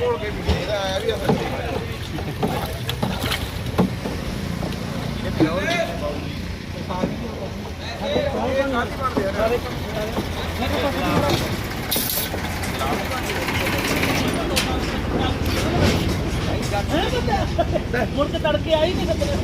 ਬੜਾ ਕੇ ਵੀ ਇਹਦਾ ਆਇਆ ਵੀ ਅਸਲ ਮੁੜ ਕੇ ਤੜਕੇ ਆਈ ਨਹੀਂ ਕਿਤੇ।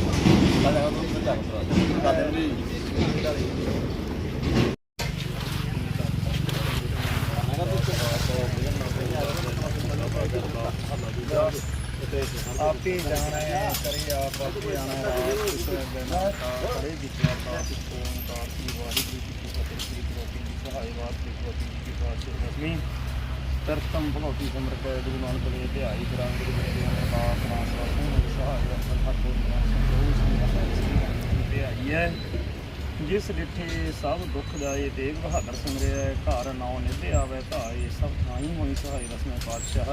ਆਪੇ ਜਾਣਾ ਹੈ, ਕਰੀ ਆਪ ਆਪੇ ਜਾਣਾ ਰਾਤ ਕਿਸੇ ਦਿਨ ਕਰੇ ਜਿਤਨਾ ਪਾਸ ਕੋਨ ਕਾਰਤੀ ਵਾਰੀ ਦੀ ਕੀ ਫਤਿਹ ਸ੍ਰੀ ਗੁਰੂ ਦੀ ਸਹਾਇ ਵਾਸਤੇ ਗੁਰੂ ਦੀ ਪਾਸੇ ਰਸਮੀ ਤਰਤਮ ਭਗਵਤੀ ਸਮਰਕ ਗੁਰੂ ਨਾਨਕ ਦੇਵ ਧਿਆਈ ਗ੍ਰੰਥ ਦੇ ਵਿੱਚ ਨਾਮ ਸਹਾਇ ਰਸਮ ਹਰ ਕੋਈ ਸੰਤੋਖ ਧਿਆਈ ਹੈ ਜਿਸ ਡਿਠੇ ਸਭ ਦੁੱਖ ਜਾਏ ਤੇਗ ਬਹਾਦਰ ਸਿਮਰਿਆ ਘਰ ਨਾਉ ਨਿਧਿ ਆਵੇ ਧਾਏ ਸਭ ਥਾਈ ਹੋਈ ਸਹਾਇ ਰਸਮੇ ਪਾਤਸ਼ਾਹ।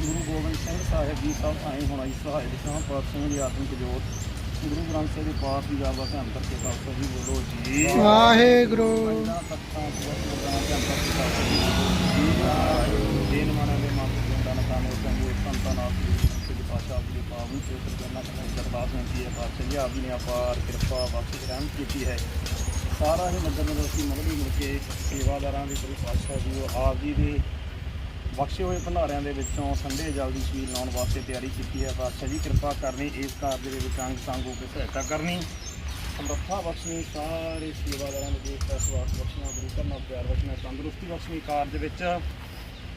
ਗੁਰੂ ਗੋਬਿੰਦ ਸਿੰਘ ਸਾਹਿਬ ਜੀ ਸਭ ਥਾਈ ਹੋਣਾ ਸਹਾਇ ਦਸ਼ਾਂ ਪਾਤ ਸਿੰਘ ਦੀ ਆਤਮਿਕ ਜੋਤ। ਗੁਰੂ ਗ੍ਰੰਥ ਸਾਹਿਬ ਦੇ ਪਾਠ ਦੀ ਜਾਵਾ ਧਿਆਨ ਕਰਕੇ ਖਾਲਸਾ ਜੀ ਬੋਲੋ ਜੀ। ਵਾਹਿਗੁਰੂ ਸੱਤਾਂ ਸੁਬਹ ਗੁਰਦਾਂ ਧਿਆਨ ਕਰਕੇ ਖਾਲਸਾ ਜੀ ਬੋਲੋ ਜੀ ਦੇਨ ਮਾਨਾਂ ਦੇ ਮਾਪੇ ਜਿੰਦਾ ਨਾ ਕਾਨੇ ਸੰਗੇ ਸੰਤਾਂ ਨਾਲ ਸ੍ਰੀ ਪਾਤਸ਼ਾਹ ਜੀ ਪਾਵਨ ਚੇਤਰ ਕਰਨਾ ਦਰਬਾਰ ਬੇਨਤੀ ਹੈ ਪਾਤਸ਼ਾਹ ਜੀ ਆਪ ਜੀ ਨੇ ਅਪਾਰ ਕਿਰਪਾ ਬਖਸ਼ ਰਹਿਮ ਕੀਤੀ ਹੈ ਸਾਰਾ ਹੀ ਨਗਰ ਨਿਵਾਸੀ ਅਸੀਂ ਮਗਲੀ ਮਿਲ ਕੇ ਸੇਵਾਦਾਰਾਂ ਦੇ ਗੁਰੂ ਪਾਤਸ਼ਾਹ ਜੀ ਆਪ ਜੀ ਦੇ ਬਖਸ਼ੇ ਹੋਏ ਭੰਡਾਰਿਆਂ ਦੇ ਵਿੱਚੋਂ ਸੰਡੇ ਜਲ ਦੀ ਛਬੀਲ ਲਾਉਣ ਵਾਸਤੇ ਤਿਆਰੀ ਕੀਤੀ ਹੈ ਪਾਤਸ਼ਾਹ ਜੀ ਕਿਰਪਾ ਕਰਨੀ ਇਸ ਕਾਰਜ ਦੇ ਵਿੱਚ ਅੰਗ ਸੰਗ ਹੋ ਕੇ ਸਹਾਇਤਾ ਕਰਨੀ ਸਮਰੱਥਾ ਬਖਸ਼ਣੀ ਸਾਰੇ ਸੇਵਾਦਾਰਾਂ ਦੇ ਦੇਸ਼ ਦਾ ਸਵਾਸ ਬਖਸ਼ਣਾ ਗੁਰੂ ਕਰਨਾ ਪਿਆਰ ਬਖਸ਼ਣਾ ਤੰਦਰੁਸਤੀ ਬਖਸ਼ਣੀ ਕਾਰਜ ਵਿੱਚ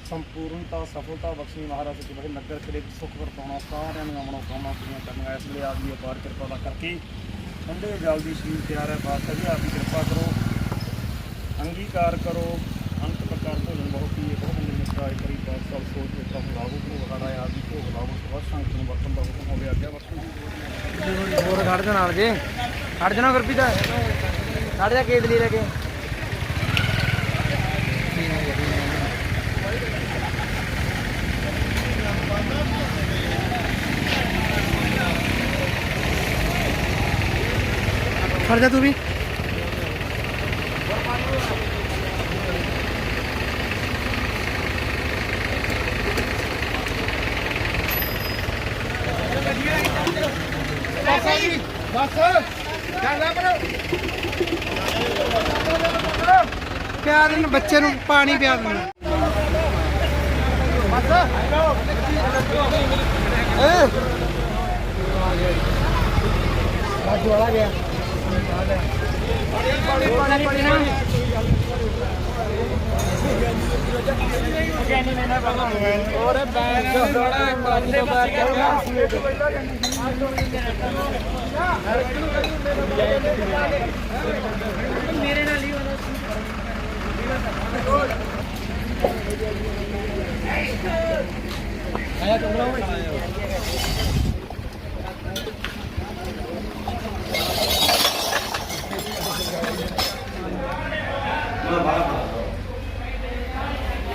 ਸੰਪੂਰਨਤਾ, ਸਫਲਤਾ ਬਖਸ਼ਣੀ ਮਹਾਰਾਜ ਸੱਚੇ ਬਖਸ਼ ਨਗਰ ਖੜੇ ਸੁਖ ਵਰਤਾਉਣਾ, ਸਾਰਿਆਂ ਨੂੰ ਅਮਨੋ ਕਾਮਨਾ ਪੂਰੀਆਂ ਕਰਨੀਆਂ, ਇਸ ਲਈ ਆਪ ਦੀ ਅਪਾਰ ਕਿਰਪਾ ਦਾ ਕਰਕੇ ਠੰਡੇ ਜਲ ਦੀ ਛਬੀਲ ਤਿਆਰ ਹੈ ਬਾਦਸ਼ਾਹ ਜੀ, ਆਪ ਦੀ ਕਿਰਪਾ ਕਰੋ, ਅੰਗੀਕਾਰ ਕਰੋ, ਅੰਤ ਪ੍ਰਕਾਰ ਭੋਜਨ ਬਹੁਤ ਹੀ ਬਹੁਤ ਮੰਦਰ ਕਰੀ ਬਾਤ ਸੋਚ ਕੇ ਪ੍ਰਭ ਲਾਭੋ ਕੋ ਵਗਾੜਾ ਆਦਿ ਕੋ ਲਾਭੋ ਸਭ ਸੰਗਤ ਨੂੰ ਵਰਤਨ ਦਾ ਹੁਕਮ ਹੋਵੇ ਆਗਿਆ ਵਰਤਨ ਹੋਰ ਖੜ ਜਾ ਜੇ, ਖੜ ਜਾਣਾ ਗੁਰਪ੍ਰੀਤ, ਖੜ ਜਾ ਕੇਦਲੀ ਲੈ ਕੇ। ਖੜ ਜਾ ਤੂੰ ਵੀ ਪਿਆ ਦੇਣ ਬੱਚੇ ਨੂੰ ਪਾਣੀ ਪਿਆ ਦੇਣ ਕੰਪੀਟੀਸ਼ਨ ਹੈ ਇਹ ਆਏ ਆਏ ਤਾਂ ਬੈਠੀ ਤਾਂ ਥੱਲੇ ਆਏ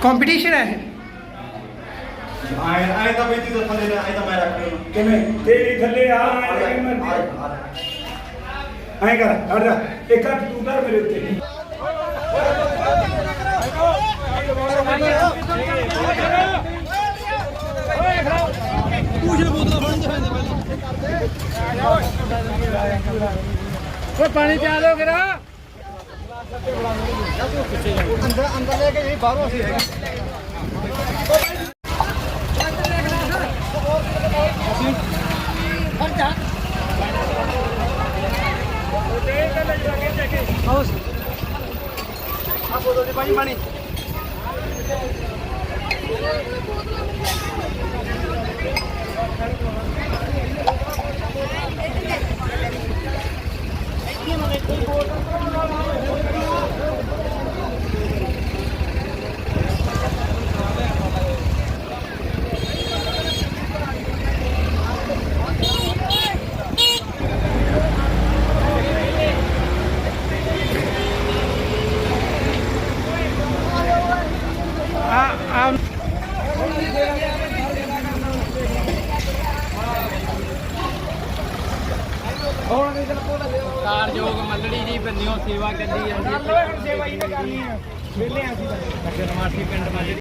कॉम्पिटिशन आहे आयता बाई तिथं खाल्लेलं आयता बाहेर के केमे ते इथले आ आहे करा अर्धा एका उतार मेरे ते पानी चालो करा ਅੰਦਰ ਅੰਦਰ ਲੈ ਕੇ ਜੀ ਬਾਹਰੋਂ ਅਸੀਂ ਆ ਬੋਤਲ ਦੇ ਪਾਣੀ ਪਾਣੀ ਆ ਆ ਕਾਰਜੋਗ ਮੱਲੜੀ ਜੀ ਬੰਨਿਓ ਸੇਵਾ ਜਾਂਦੀ ਹੈ। ਸੇਵਾ ਹੀ ਕਰਨੀ ਆ ਵੇਲੇ ਆ ਸੀ